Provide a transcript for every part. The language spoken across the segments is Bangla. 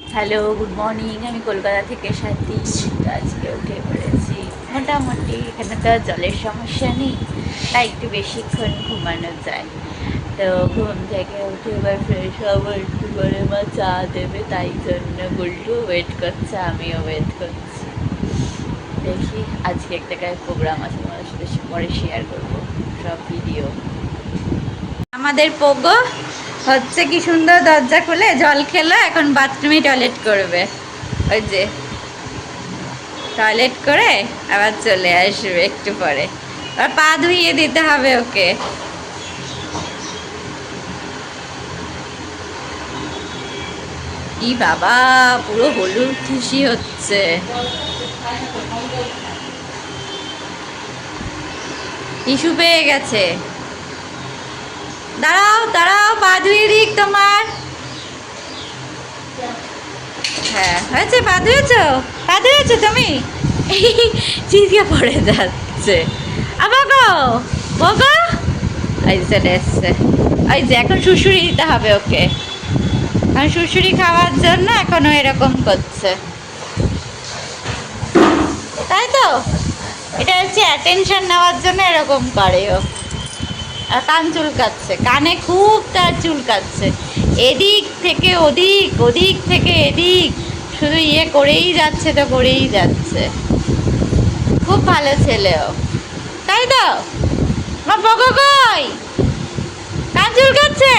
Hello, good morning. আমি কলকাতা থেকে সাথী। আজকে উঠে পড়েছি। মোটামুটি এখানে তো জলের সমস্যা নেই। তাই একটু বেশিক্ষণ ঘুমানো যায়। তো ঘুম থেকে উঠে এবার ফ্রেশ হব, একটু করে মা চা দেবে। তাই জন্য গুল্টু ওয়েট করছে, আমিও ওয়েট করছি। দেখি, আজকে একটা গায়ে প্রোগ্রাম আছে, তোমাদের সাথে পরে শেয়ার করব। সব ভিডিও আমাদের পোগো হচ্ছে কি সুন্দর দরজা খুলে জল খেলো, এখন বাথরুমে টয়লেট করবে। ওই যে। টয়লেট করে আবার চলে আসবে একটু পরে। আর পা ধুইয়ে দিতে হবে ওকে। ই বাবা, পুরো হলুদ খুশি হচ্ছে। টিস্যু পেয়ে গেছে। দাঁড়াও দাঁড়াও পা ধুয়ে দিক তোমার। হ্যাঁ হয়েছে পা ধুয়েছ পা ধুয়েছো তুমি? চিজকে পড়ে যাচ্ছে। আবার গো বগো এই যে এসছে। ওই যে, এখন শুশুরি দিতে হবে ওকে। এখন শুশুরি খাওয়ার জন্য এখনও এরকম করছে। তাই তো? এটা হচ্ছে অ্যাটেনশন নেওয়ার জন্য এরকম করে ও। আর কান চুলকাচ্ছে, কানে খুব তার চুলকাচ্ছে। এদিক থেকে ওদিক ওদিক থেকে এদিক, শুধু ইয়ে করেই যাচ্ছে তো করেই যাচ্ছে। খুব ভালো ছেলেও। তাই তো? মা কই? কান চুলকাচ্ছে?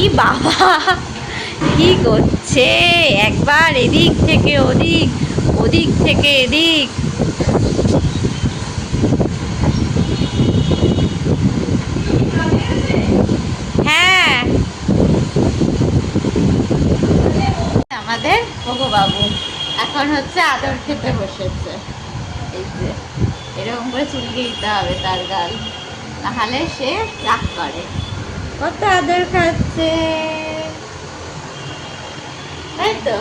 ই বাবা, কি করছে? একবার এদিক থেকে ওদিক ওদিক থেকে এদিক হ্যাঁ আমাদের ওগো বাবু। এখন হচ্ছে আদর খেতে বসেছে। এই যে, এরকম করে চুলকে দিতে হবে তার গাল। নাহলে সে রাগ করে। কত আদর খাচ্ছে। তাই তো।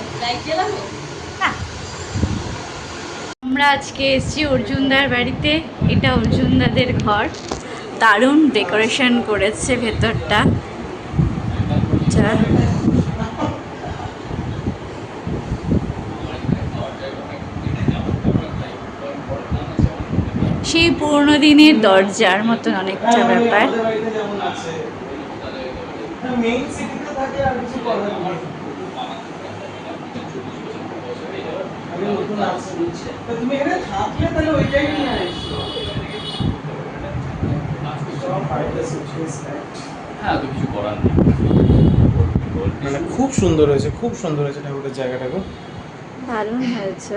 আমরা আজকে এসেছি অর্জুনদার বাড়িতে। এটা অর্জুনদাদের ঘর। দারুণ ডেকোরেশন করেছে ভেতরটা। আচ্ছা সেই পুরোনো দিনের দরজার মতন অনেকটা ব্যাপার মেইন সিটিতে থাকে আর কিছু করার নেই আমি নতুন আসছি তা তুমি এখানে থাকলে তাহলে ওইটাই নিয়ে আসছো সব ফাইলটা সিচুয়েস হ্যাঁ তো কিছু করার নেই মানে খুব সুন্দর হয়েছে খুব সুন্দর হয়েছে ঠাকুরের জায়গাটা গো। দারুণ হয়েছে।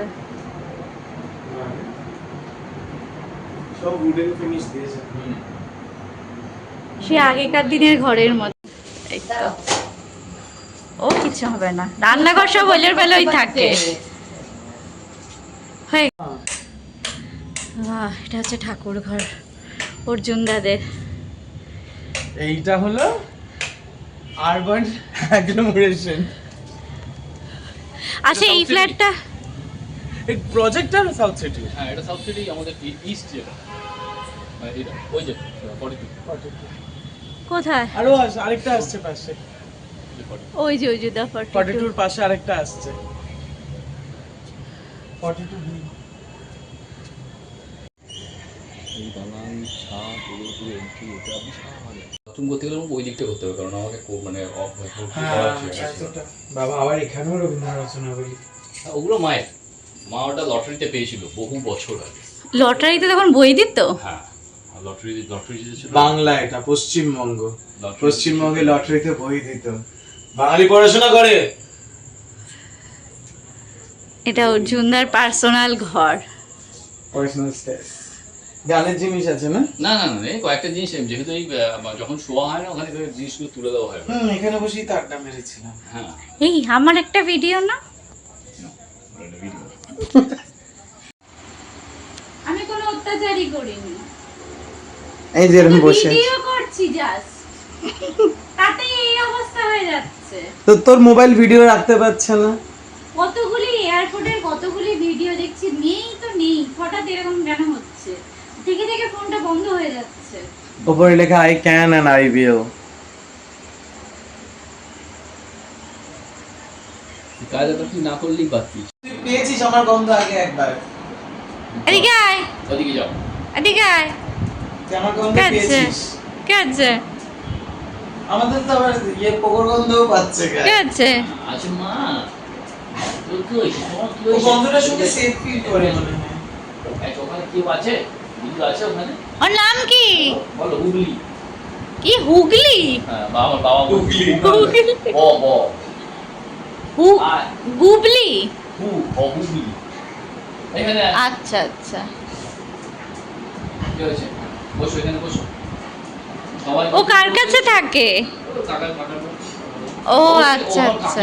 সব উডেন ফিনিশ দিয়েছে সে আগেকার দিনের ঘরের মতো। ও কিছু হবে না। রান্নাঘর সব বেলায় থাকে। হয়ে এটা হচ্ছে ঠাকুর ঘর অর্জুন দাদের এইটা হলো আরবান অ্যাগ্লোমারেশন আচ্ছা এই ফ্ল্যাটটা এই প্রজেক্টটা সাউথ সিটি হ্যাঁ এটা সাউথ সিটি আমাদের ইস্ট যেটা মানে এটা ওই যে ফর্টি টু কোথায়? আরও আছে আরেকটা আসছে পাশে। ওই যে ওই যে দা ফর্টি টুর পাশে আরেকটা আসছে। ফর্টি টু বি এই বাগান ছা পুরো পুরো এন্ট্রি এটা বিশাল বাথরুম করতে গেলে ওই দিকটা করতে হবে কারণ আমাকে কো- মানে অফ হ্যাঁ বাবা আবার এখানেও রবীন্দ্র রচনা বলি। ওগুলো মায়ের। মা ওটা লটারিতে পেয়েছিল বহু বছর আগে। লটারিতে তখন বই দিত? হ্যাঁ লটারি লটারি জিতেছিল? বাংলা এটা পশ্চিমবঙ্গ। পশ্চিমবঙ্গে লটারিতে বই দিত। বাঙালি পড়াশোনা করে। এটা অর্জুনদার পার্সোনাল ঘর। পার্সোনাল স্পেস গানের জিনিস আছে না? না না না এই কয়েকটা জিনিস যেহেতু এই যখন শোয়া হয় না ওখানে জিনিসগুলো তুলে দেওয়া হয়। হুম এখানে বসেই তো আড্ডা মেরেছিলাম। হ্যাঁ। এই আমার একটা ভিডিও না? আমি কোনো অত্যাচারই করিনি। এই যে এরকম বসে ভিডিও করছি জাস্ট তাতে এই অবস্থা হয়ে যাচ্ছে। তো তোর মোবাইল ভিডিও রাখতে পারছে না? কতগুলি এয়ারপোর্টের কতগুলি ভিডিও দেখছি নেই তো নেই। হঠাৎ এরকম কেন হচ্ছে? থেকে থেকে ফোনটা বন্ধ হয়ে যাচ্ছে। উপরে লেখা I can and I will কাজটা তুই না করলেই তুই পেয়েছিস আমার গন্ধ আগে একবার। এদিকে আয়। ওদিকে যাও। এদিকে আয়। আমার গন্ধ পেয়েছিস। কে আছে আমাদের তো আবার ইয়ে পোকর গন্ধও পাচ্ছে কে গায়ে। আছে আচ্ছা মা সেফ ফিল করে মনে হয়। ওখানে কেউ আছে? আছে ওখানে? ওর নাম কি? বলো হুগলি। কি হুগলি? হ্যাঁ বাবা বাবা হুগলি। হু হু ও এখানে আচ্ছা আচ্ছা। কি হয়েছে? বসো এখানে বসো। ও কার কাছে থাকে? ও আচ্ছা আচ্ছা।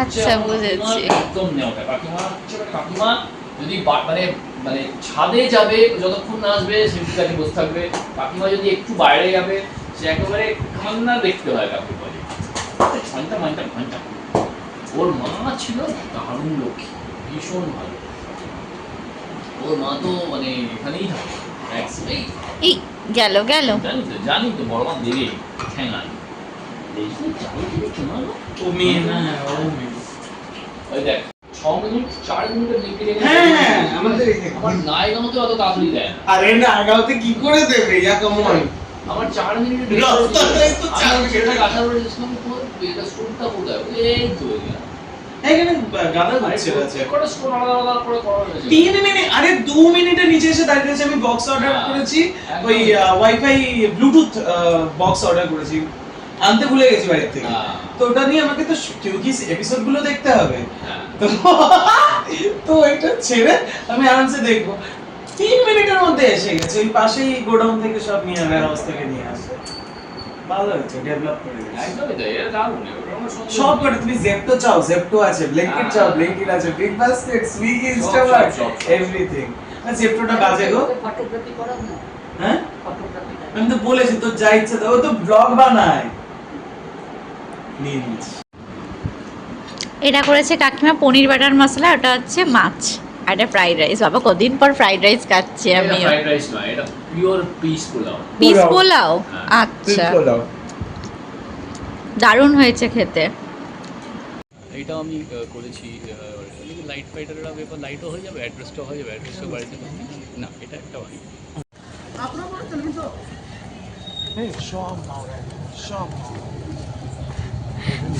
আচ্ছা, বুঝেছি। একদম কাকিমা যদি মানে মানে ছাদে যাবে যতক্ষণ না আসবে সেটি কাছে বসে থাকবে। কাকিমা যদি একটু বাইরে যাবে সে একেবারে কান্না দেখতে হয় কাকিমা ঘণ্টা ঘণ্টা ঘণ্টা ওর মা ছিল দারুণ লক্ষ্মী ভীষণ ভালো। ওর মা তো মানে এখানেই থাকে এই গেল গেল। জানি তো বড় মা দেবে ঠেঙায় দেখি চালু থেকে শোনালো ও মেয়ে না ও মেয়ে। ওই দেখ ছ মিনিট চার মিনিটের দিকে রেখে হ্যাঁ হ্যাঁ আমাদের আমার নায়ক আমাকে অত তাড়াতাড়ি দেয় না। আরে না আগাওতে কি করে দেবে? Yeah common. আমার চার তো মিনিট। তোমার এটা স্টোনটা কোথায় এই তো এখানে। এখানে গাদা আরে আছে। কটা স্টোন আলাদা আলাদা করে করা হয়েছে? তিন মিনিট আরে দু মিনিটে নিচে এসে দাঁড়িয়ে আছে আমি বক্স অর্ডার হ্যাঁ, করেছি। ওই ওয়াইফাই ব্লুটুথ বক্স অর্ডার করেছি। আনতে ভুলে গেছি বাড়ির থেকে। হ্যাঁ। তো ওটা নিয়ে আমাকে তো কেউ কি এপিসোডগুলো দেখতে হবে? হ্যাঁ। তো তো এটা ছেড়ে আমি আরামসে দেখব। তিন মিনিটের মধ্যে এসে গেছে। ওই পাশেই গোডাউন থেকে সব নিয়ে আনার হাউস থেকে নিয়ে আসে ভালো হয়েছে ডেভেলপ করে একদমই তাই, এটা দারুণ, সব। করে তুমি জেপটো চাও জেপটো আছে ব্লিঙ্কিট চাও ব্লিঙ্কিট আছে BigBasket Swiggy Instamart. Everything জেপটোটা বাজে গো। হ্যাঁ? আমি তো বলেছি তোর যা ইচ্ছে তা- ও তো ব্লগ বানায়। নিয়ে এটা করেছে কাকিমা পনির বাটার মশলা ওটা হচ্ছে মাছ। আর এটা ফ্রাইড রাইস বাবা কদিন পর ফ্রাইড রাইস খাচ্ছি আমি fried rice নয়, এটা pure piece pulao. Piece pulao. Pulao. আচ্ছা দারুণ হয়েছে খেতে। এটা আমি করেছি লাইট ফাইটারের ব্যাপার লাইটও হয়ে যাবে অ্যাড্রেসটাও হয়ে যাবে অ্যাড্রেসটাও বাড়িতে পাবো। না এটা একটা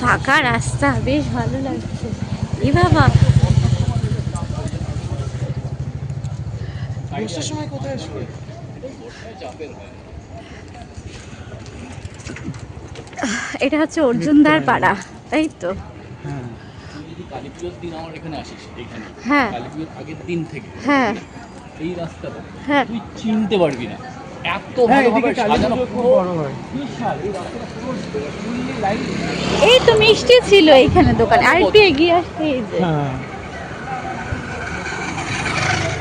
ফাঁকা রাস্তা বেশ ভালো লাগছে। এ বাবা। সময় কোথায় হয় এটা হচ্ছে অর্জুনদার পাড়া তাই তো হ্যাঁ হ্যাঁ। আগের দিন থেকে হ্যাঁ এই রাস্তাটা হ্যাঁ। তুই চিনতে পারবি না এত হ্যাঁ সাজানো হয়। এই তো মিষ্টি ছিল এইখানে দোকানে আর একটু এগিয়ে আসতে এই যে হ্যাঁ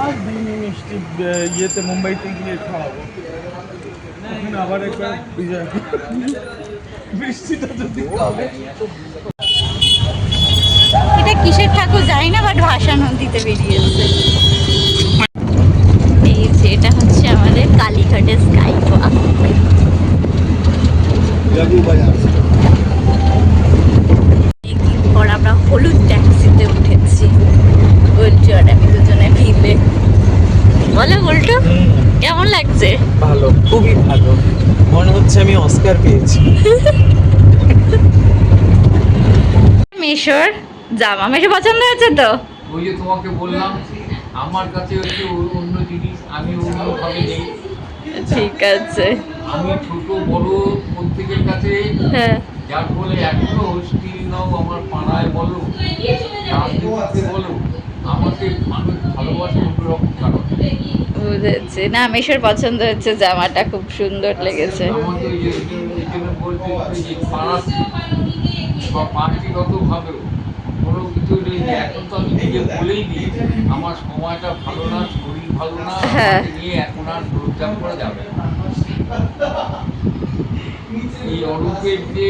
আর দিন মিষ্টি ইয়েতে মুম্বাইতে গিয়ে খাওয়াবো। আবার একবার বিজয় বৃষ্টিটা যদি খাবে। এটা কিসের ঠাকুর জানি না বাট ভাষা দিতে বেরিয়েছে এই যে, এটা হচ্ছে আমাদের কালীঘাটের স্কাই ওয়াক পর আমরা হলুদ ট্যাক্সিতে উঠেছি বলছি আর আমি দুজনে মিলে বলো বলটো কেমন লাগছে ভালো খুবই ভালো মনে অস্কার পেয়েছি। মেশোর জামা মেশো পছন্দ হয়েছে তো? ওই যে তোমাকে বললাম আমার কাছে হচ্ছে অন্য জিনিস আমি অন্যভাবে নেই। ঠিক আছে। আমি ছোট বড় প্রত্যেকের কাছে হ্যাঁ। যার ফলে এখনও নাও আমার পাড়ায় বলো বলো। বুঝেছি। না মেশোর পছন্দ হচ্ছে জামাটা খুব সুন্দর লেগেছে। কোনো কিছু নেই। এখন তো আমি নিজে বলেই দিই আমার সময়টা ভালো না শরীর ভালো না হ্যাঁ। নিয়ে এখন আর করা যাবে এই অরূপের যে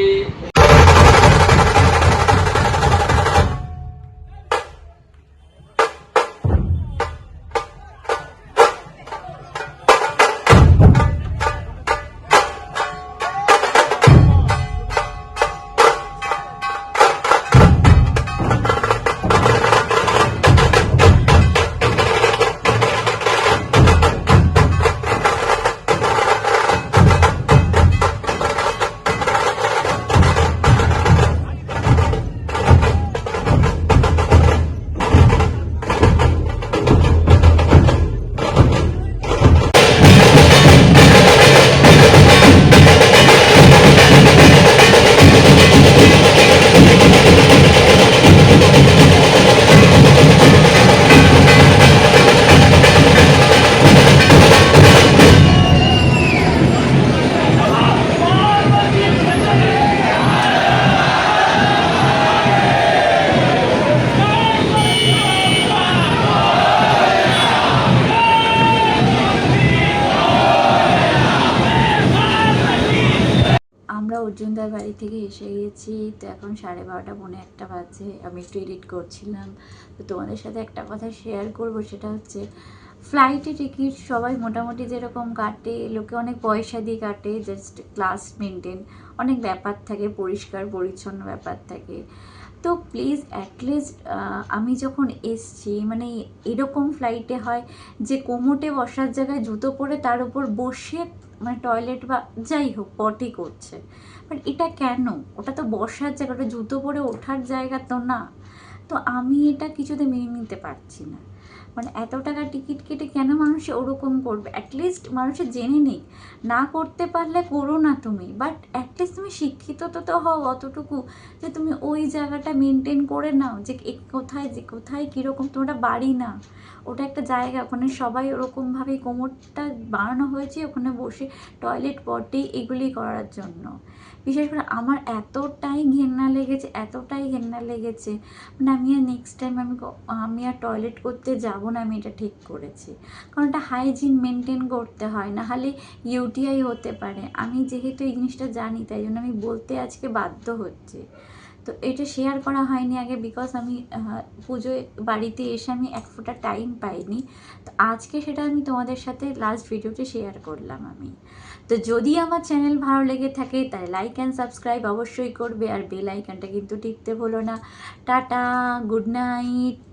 এখন সাড়ে বারোটা, পৌনে একটা বাজে। আমি একটু এডিট করছিলাম। তো তোমাদের সাথে একটা কথা শেয়ার করব, সেটা হচ্ছে ফ্লাইটে টিকিট সবাই মোটামুটি যেরকম কাটে, লোকে অনেক পয়সা দিয়ে কাটে জাস্ট ক্লাস মেনটেন অনেক ব্যাপার থাকে, পরিষ্কার, পরিচ্ছন্ন ব্যাপার থাকে। তো প্লিজ অ্যাটলিস্ট আমি যখন এসছি মানে এরকম ফ্লাইটে হয় যে কোমোটে বসার জায়গায় জুতো পরে তার উপর বসে মানে টয়লেট বা যাই হোক পটি করছে। বাট এটা কেন? ওটা তো বসার জায়গা, ওটা জুতো পরে ওঠার জায়গা তো না। তো আমি এটা কিছুতে মেনে নিতে পারছি না। মানে এত টাকা টিকিট কেটে কেন মানুষে ওরকম করবে? অ্যাটলিস্ট মানুষে জেনে নিক, না করতে পারলে করো না তুমি। বাট অ্যাটলিস্ট তুমি শিক্ষিত তো তো হও অতটুকু যে তুমি ওই জায়গাটা মেনটেন করে নাও যে কোথায় যে কোথায়, কীরকম তো ওটা বাড়ি না। ওটা একটা জায়গা, ওখানে সবাই ওরকমভাবে কোমরটা বানানো হয়েছে, ওখানে বসে টয়লেট পটে এগুলি করার জন্য। বিশেষ করে আমার এতটাই ঘেন্না লেগেছে, এতটাই ঘেন্না লেগেছে। মানে আমি আর নেক্সট টাইম আমি আমি আর টয়লেট করতে যাব না, আমি এটা ঠিক করেছি। কারণ এটা হাইজিন মেনটেন করতে হয়, না হলে ইউটিআই হতে পারে। আমি যেহেতু এই জিনিসটা জানি, তাই জন্য আমি বলতে আজকে বাধ্য হচ্ছে। তো এটা শেয়ার করা হয়নি আগে বিকজ আমি পুজোয় বাড়িতে এসে আমি এক ফোঁটা টাইম পাইনি। তো আজকে সেটা আমি তোমাদের সাথে লাস্ট ভিডিওটি শেয়ার করলাম আমি। তো যদি আমার চ্যানেল ভালো লেগে থাকে তাই লাইক অ্যান্ড সাবস্ক্রাইব অবশ্যই করবে আর বেল আইকনটা কিন্তু টিপতে ভুলো না। Tata good night